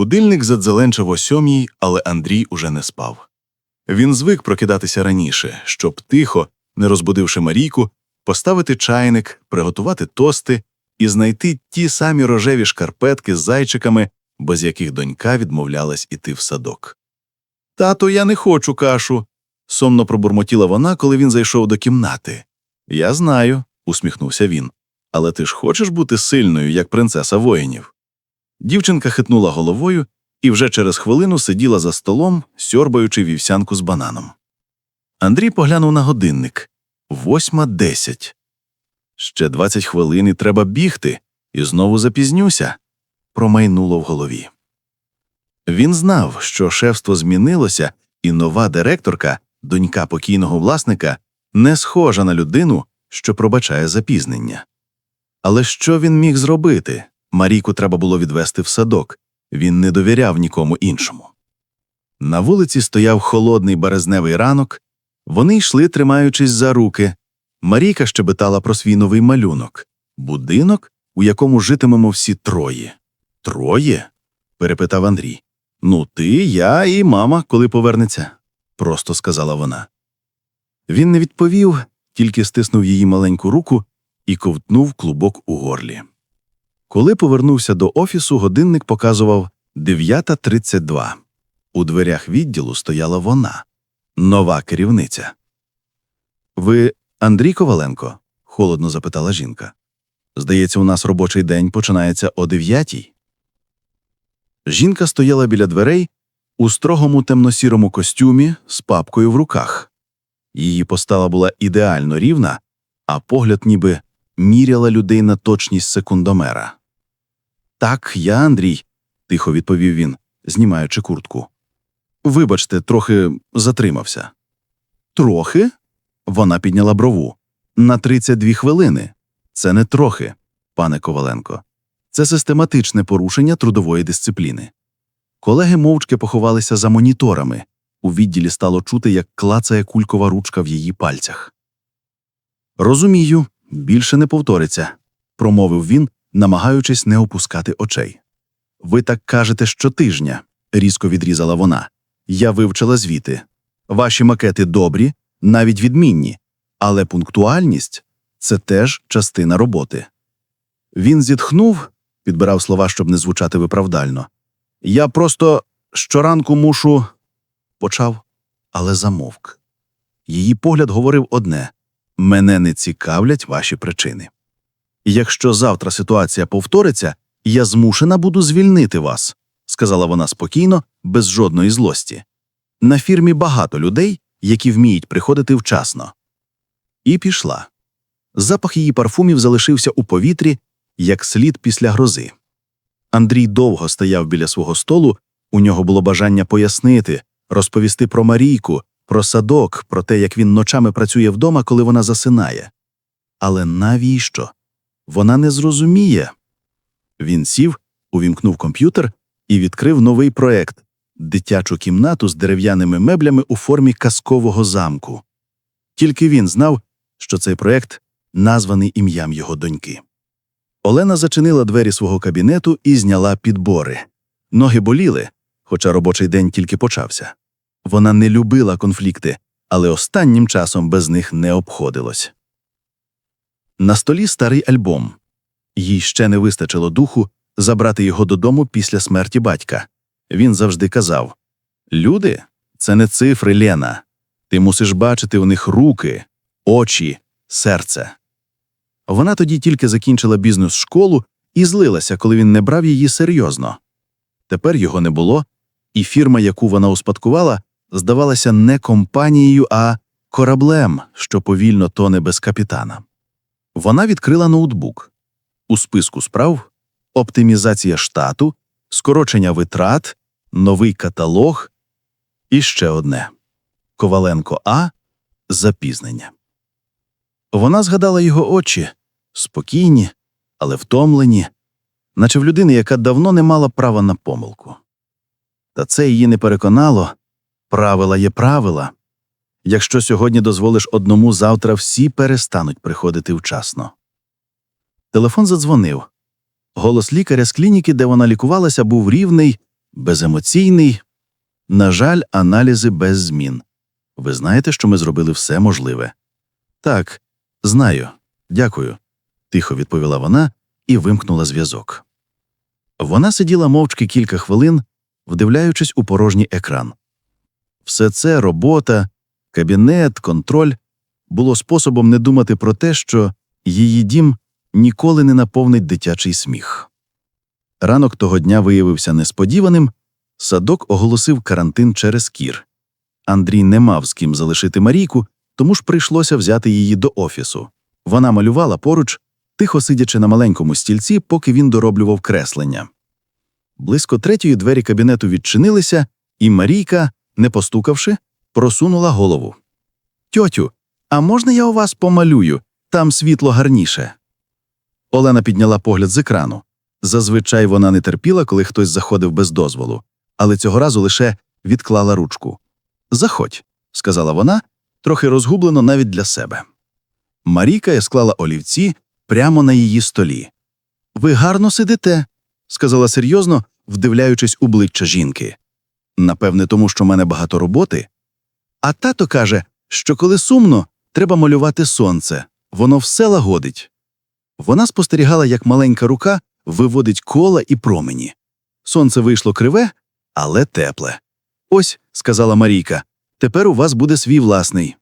Будильник задзеленчав о сьомій, але Андрій уже не спав. Він звик прокидатися раніше, щоб тихо, не розбудивши Марійку, поставити чайник, приготувати тости і знайти ті самі рожеві шкарпетки з зайчиками, без яких донька відмовлялась іти в садок. Тато, я не хочу кашу. сомно пробурмотіла вона, коли він зайшов до кімнати. Я знаю, усміхнувся він. Але ти ж хочеш бути сильною, як принцеса воїнів. Дівчинка хитнула головою і вже через хвилину сиділа за столом, сьорбаючи вівсянку з бананом. Андрій поглянув на годинник восьма десять. Ще двадцять хвилин і треба бігти, і знову запізнюся. Промайнуло в голові. Він знав, що шефство змінилося, і нова директорка, донька покійного власника, не схожа на людину, що пробачає запізнення. Але що він міг зробити? Марійку треба було відвести в садок. Він не довіряв нікому іншому. На вулиці стояв холодний березневий ранок. Вони йшли, тримаючись за руки. Марійка щебетала про свій новий малюнок будинок, у якому житимемо всі троє. Троє? перепитав Андрій. Ну, ти, я і мама, коли повернеться, просто сказала вона. Він не відповів, тільки стиснув її маленьку руку і ковтнув клубок у горлі. Коли повернувся до офісу, годинник показував 9.32. У дверях відділу стояла вона, нова керівниця. Ви Андрій Коваленко? холодно запитала жінка. Здається, у нас робочий день починається о дев'ятій. Жінка стояла біля дверей у строгому темно-сірому костюмі з папкою в руках. Її постава була ідеально рівна, а погляд ніби міряла людей на точність секундомера. Так, я Андрій, тихо відповів він, знімаючи куртку. Вибачте, трохи затримався. Трохи? Вона підняла брову. На 32 хвилини. Це не трохи, пане Коваленко. Це систематичне порушення трудової дисципліни. Колеги мовчки поховалися за моніторами. У відділі стало чути, як клацає кулькова ручка в її пальцях. Розумію, більше не повториться, промовив він, намагаючись не опускати очей. Ви так кажете щотижня, різко відрізала вона. Я вивчила звіти. Ваші макети добрі, навіть відмінні, але пунктуальність це теж частина роботи. Він зітхнув, підбирав слова, щоб не звучати виправдально. Я просто щоранку мушу. почав, але замовк. Її погляд говорив одне мене не цікавлять ваші причини. Якщо завтра ситуація повториться, я змушена буду звільнити вас, сказала вона спокійно, без жодної злості. На фірмі багато людей, які вміють приходити вчасно. І пішла. Запах її парфумів залишився у повітрі, як слід після грози. Андрій довго стояв біля свого столу, у нього було бажання пояснити, розповісти про Марійку, про садок, про те, як він ночами працює вдома, коли вона засинає. Але навіщо? Вона не зрозуміє. Він сів, увімкнув комп'ютер і відкрив новий проект дитячу кімнату з дерев'яними меблями у формі казкового замку. Тільки він знав, що цей проект названий ім'ям його доньки. Олена зачинила двері свого кабінету і зняла підбори. Ноги боліли, хоча робочий день тільки почався. Вона не любила конфлікти, але останнім часом без них не обходилось. На столі старий альбом. Їй ще не вистачило духу забрати його додому після смерті батька. Він завжди казав Люди це не цифри Лена. Ти мусиш бачити у них руки, очі, серце. Вона тоді тільки закінчила бізнес школу і злилася, коли він не брав її серйозно. Тепер його не було, і фірма, яку вона успадкувала, здавалася не компанією, а кораблем, що повільно тоне без капітана. Вона відкрила ноутбук. У списку справ оптимізація штату, скорочення витрат, новий каталог і ще одне Коваленко А. Запізнення. Вона згадала його очі спокійні, але втомлені, наче в людини, яка давно не мала права на помилку. Та це її не переконало правила є правила. Якщо сьогодні дозволиш одному, завтра всі перестануть приходити вчасно. Телефон задзвонив. Голос лікаря з клініки, де вона лікувалася, був рівний, беземоційний. На жаль, аналізи без змін. Ви знаєте, що ми зробили все можливе. Так, знаю. Дякую, тихо відповіла вона і вимкнула зв'язок. Вона сиділа мовчки кілька хвилин, вдивляючись у порожній екран. Все це робота, кабінет, контроль було способом не думати про те, що її дім ніколи не наповнить дитячий сміх. Ранок того дня виявився несподіваним. Садок оголосив карантин через кір. Андрій не мав з ким залишити Марійку, тому ж прийшлося взяти її до офісу. Вона малювала поруч, тихо сидячи на маленькому стільці, поки він дороблював креслення. Близько третьої двері кабінету відчинилися, і Марійка, не постукавши, просунула голову. Тьотю, а можна я у вас помалюю? Там світло гарніше. Олена підняла погляд з екрану. Зазвичай вона не терпіла, коли хтось заходив без дозволу, але цього разу лише відклала ручку. Заходь, сказала вона, трохи розгублено навіть для себе. Марійка склала олівці прямо на її столі. Ви гарно сидите, сказала серйозно, вдивляючись у обличчя жінки. Напевне, тому що в мене багато роботи. А тато каже, що коли сумно, треба малювати сонце, воно все лагодить. Вона спостерігала, як маленька рука виводить кола і промені. Сонце вийшло криве, але тепле. Ось, сказала Марійка, тепер у вас буде свій власний.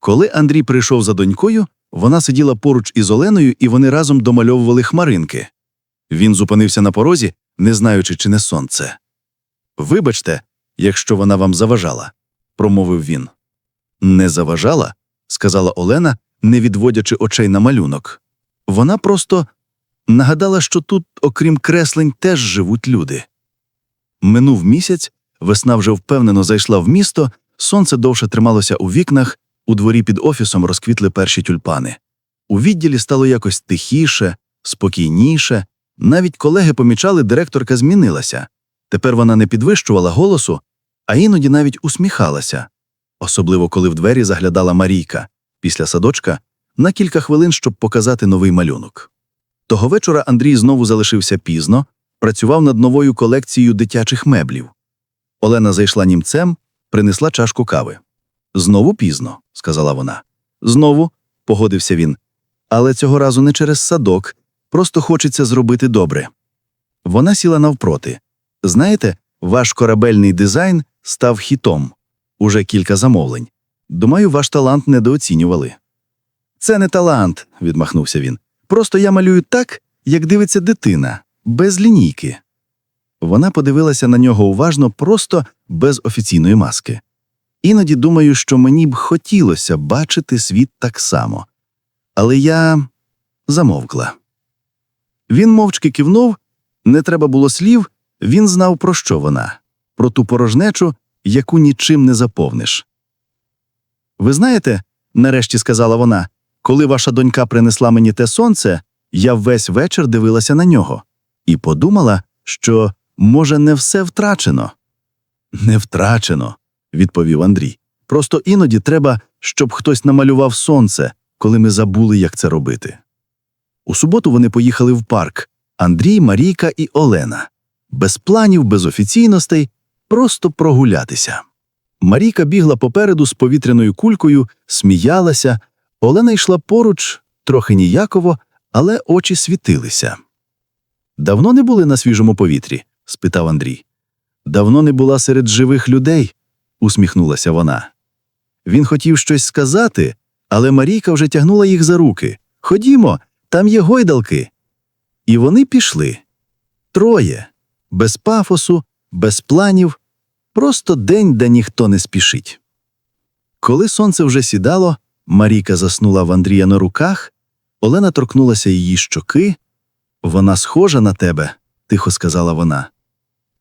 Коли Андрій прийшов за донькою, вона сиділа поруч із Оленою, і вони разом домальовували хмаринки. Він зупинився на порозі, не знаючи, чи не сонце. Вибачте, якщо вона вам заважала, промовив він. Не заважала, сказала Олена, не відводячи очей на малюнок. Вона просто нагадала, що тут, окрім креслень, теж живуть люди. Минув місяць, весна вже впевнено зайшла в місто, сонце довше трималося у вікнах, у дворі під офісом розквітли перші тюльпани. У відділі стало якось тихіше, спокійніше. Навіть колеги помічали, директорка змінилася. Тепер вона не підвищувала голосу, а іноді навіть усміхалася, особливо коли в двері заглядала Марійка після садочка на кілька хвилин, щоб показати новий малюнок. Того вечора Андрій знову залишився пізно, працював над новою колекцією дитячих меблів. Олена зайшла німцем, принесла чашку кави. Знову пізно, сказала вона. Знову, погодився він. Але цього разу не через садок, просто хочеться зробити добре. Вона сіла навпроти. Знаєте, ваш корабельний дизайн став хітом. Уже кілька замовлень. Думаю, ваш талант недооцінювали. Це не талант, відмахнувся він. Просто я малюю так, як дивиться дитина, без лінійки. Вона подивилася на нього уважно, просто без офіційної маски. Іноді думаю, що мені б хотілося бачити світ так само. Але я замовкла. Він мовчки кивнув, не треба було слів, він знав, про що вона, про ту порожнечу, яку нічим не заповниш. Ви знаєте, нарешті сказала вона, коли ваша донька принесла мені те сонце, я весь вечір дивилася на нього і подумала, що, може, не все втрачено. Не втрачено, відповів Андрій. Просто іноді треба, щоб хтось намалював сонце, коли ми забули, як це робити. У суботу вони поїхали в парк Андрій, Марійка і Олена. Без планів, без офіційностей, просто прогулятися. Марійка бігла попереду з повітряною кулькою, сміялася. Олена йшла поруч, трохи ніяково, але очі світилися. Давно не були на свіжому повітрі? спитав Андрій. Давно не була серед живих людей, усміхнулася вона. Він хотів щось сказати, але Марійка вже тягнула їх за руки. Ходімо, там є гойдалки. І вони пішли. Троє, без пафосу, без планів, просто день, де ніхто не спішить. Коли сонце вже сідало, Марійка заснула в Андрія на руках, Олена торкнулася її щоки. Вона схожа на тебе, тихо сказала вона.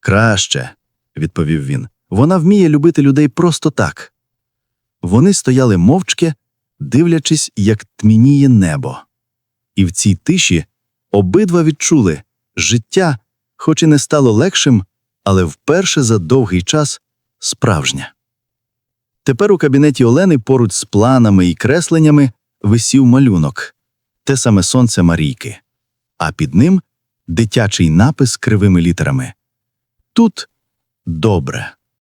Краще, відповів він. Вона вміє любити людей просто так. Вони стояли мовчки, дивлячись, як тмініє небо. І в цій тиші обидва відчули життя, хоч і не стало легшим, але вперше за довгий час справжнє. Тепер у кабінеті Олени поруч з планами і кресленнями висів малюнок те саме сонце Марійки, а під ним дитячий напис кривими літерами. тут добре.